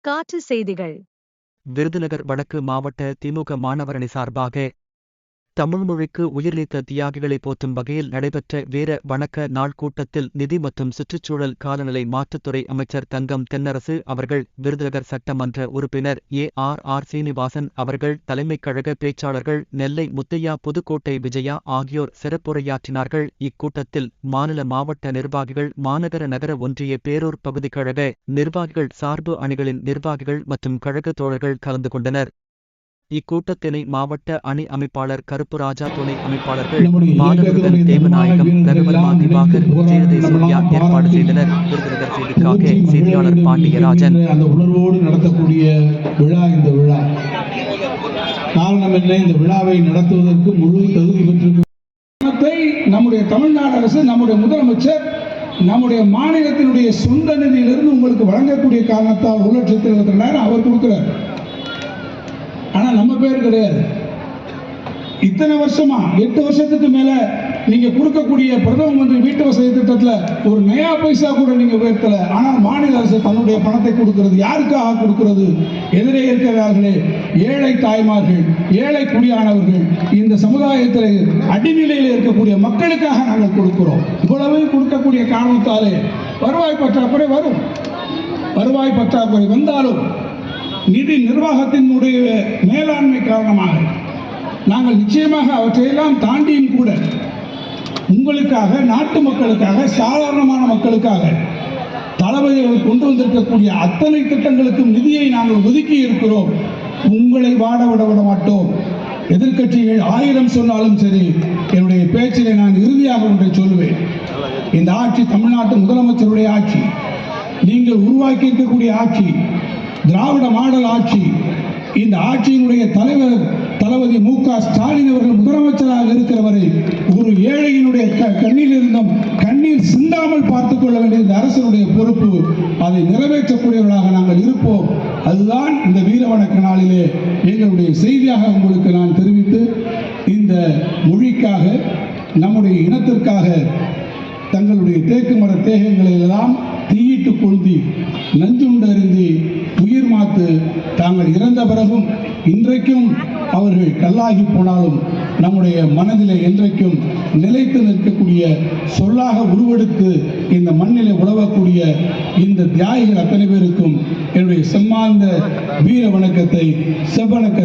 காற்று செய்திகள். விருதுநகர் வடக்கு மாவட்ட திமுக மாணவரணி சார்பாக தமிழ் மொழிக்கு உயிர்நீத்த தியாகிகளை போற்றும் வகையில் நடைபெற்ற வீர வணக்க நாள் கூட்டத்தில் நிதி மற்றும் சுற்றுச்சூழல் காலநிலை மாற்றுத்துறை அமைச்சர் தங்கம் தென்னரசு அவர்கள் விருதுநகர் சட்டமன்ற உறுப்பினர் ஏ. ஆர். ஆர். சீனிவாசன் அவர்கள் தலைமைக் கழக பேச்சாளர்கள் நெல்லை முத்தையா புதுக்கோட்டை விஜயா ஆகியோர் சிறப்புரையாற்றினார்கள். இக்கூட்டத்தில் மாநில மாவட்ட நிர்வாகிகள் மாநகர நகர ஒன்றிய பேரூர் பகுதி கழக நிர்வாகிகள் சார்பு அணிகளின் நிர்வாகிகள் மற்றும் கழக தோழர்கள் கலந்து கொண்டனர். இக்கூட்டத்தினை மாவட்ட அணி அமைப்பாளர் கருப்புராஜா துணை அமைப்பாளர்கள் இயக்கத்தினுடைய தேவநாயகம் ரகுவர்மா திவாகர் இணைந்து ஜெயதே போராடி சூர்யா நம்ம ஏற்பாடு செய்தனர். விருதுநகர் செய்திக்காக செய்தியாளர் பாண்டியராஜன். அந்த உணர்வோடு நடத்தக்கூடிய விழா இந்த விழா. காரணம் என்ன? இந்த விழாவை நடத்துவதற்கு முழு தகுதி பெற்றிருக்கும் பணத்தை நம்முடைய தமிழ்நாடு அரசு நம்முடைய முதலமைச்சர் நம்முடைய மாநிலத்தினுடைய சொந்த நிதியிலிருந்து உங்களுக்கு வழங்கக்கூடிய காரணத்தால் ஒரு லட்சத்தி இருபத்தி ரெண்டாயிரம் அவர் கொடுக்கிறார். ஆனா நம்ம பேர் கிடையாது. இத்தனை வருஷமா எட்டு வருஷத்துக்கு மேல நீங்க கொடுக்கக்கூடிய பிரதம மந்திரி வீட்டு வசதி திட்டத்துல ஒரு நயா பைசா கூட நீங்க உயர்த்தல. ஆனால் மாநில அரசு தன்னுடைய பணத்தை கொடுக்கிறது யாருக்காக கொடுக்கிறது? எதிரே இருக்கிறார்களே ஏழை தாய்மார்கள் ஏழை குடியானவர்கள். இந்த சமுதாயத்தில் அடிநிலையில் இருக்கக்கூடிய மக்களுக்காக நாங்கள் கொடுக்கிறோம். இவ்வளவு கொடுக்கக்கூடிய காரணத்தாலே வருவாய் பற்றாக்குறை வரும். வருவாய் பற்றாக்குறை வந்தாலும் நிதி நிர்வாகத்தினுடைய மேலாண்மை காரணமாக. நாங்கள் நிச்சயமாக அவற்றையெல்லாம் தாண்டியும் கூட உங்களுக்காக நாட்டு மக்களுக்காக சாதாரணமான மக்களுக்காக தளபதிகள் கொண்டு வந்திருக்கக்கூடிய அத்தனை திட்டங்களுக்கும் நிதியை நாங்கள் ஒதுக்கி இருக்கிறோம். உங்களை வாட விட விட மாட்டோம். எதிர்கட்சிகள் ஆயிரம் சொன்னாலும் சரி என்னுடைய பேச்சிலே நான் இறுதியாக ஒன்றை சொல்லுவேன். இந்த ஆட்சி தமிழ்நாட்டு முதலமைச்சருடைய ஆட்சி. நீங்கள் உருவாக்கி இருக்கக்கூடிய ஆட்சி திராவிட மாடல் ஆட்சி இந்த ஆட்சியினுடைய தலைவர் தளபதி மு க ஸ்டாலின் அவர்கள் முதலமைச்சராக இருக்கிறவரை ஒரு ஏழையினுடைய கண்ணில் இருந்தும் கண்ணீர் சிந்தாமல் பார்த்துக் கொள்ள வேண்டிய இந்த அரசனுடைய பொறுப்பு அதை நிறைவேற்றக்கூடியவர்களாக நாங்கள் இருப்போம். அதுதான் இந்த வீரவணக்க நாளிலே எங்களுடைய செய்தியாக உங்களுக்கு நான் தெரிவித்து இந்த மொழிக்காக நம்முடைய இனத்திற்காக தங்களுடைய தேக்கு மர தேகங்களை எல்லாம் தீயிட்டு கொளுத்தி நஞ்சு நாங்கள் இறந்த பிறகும் இன்றைக்கும் அவர்கள் கல்லாகி போனாலும் நம்முடைய மனதிலே என்றைக்கும் நிலைத்து நிற்கக்கூடிய சொல்லாக உருவெடுத்து இந்த மண்ணிலே உழவக்கூடிய இந்த தியாகிகள் அத்தனை பேருக்கும் என்னுடைய செம்மார்ந்த வீர வணக்கத்தை செவ்வணக்க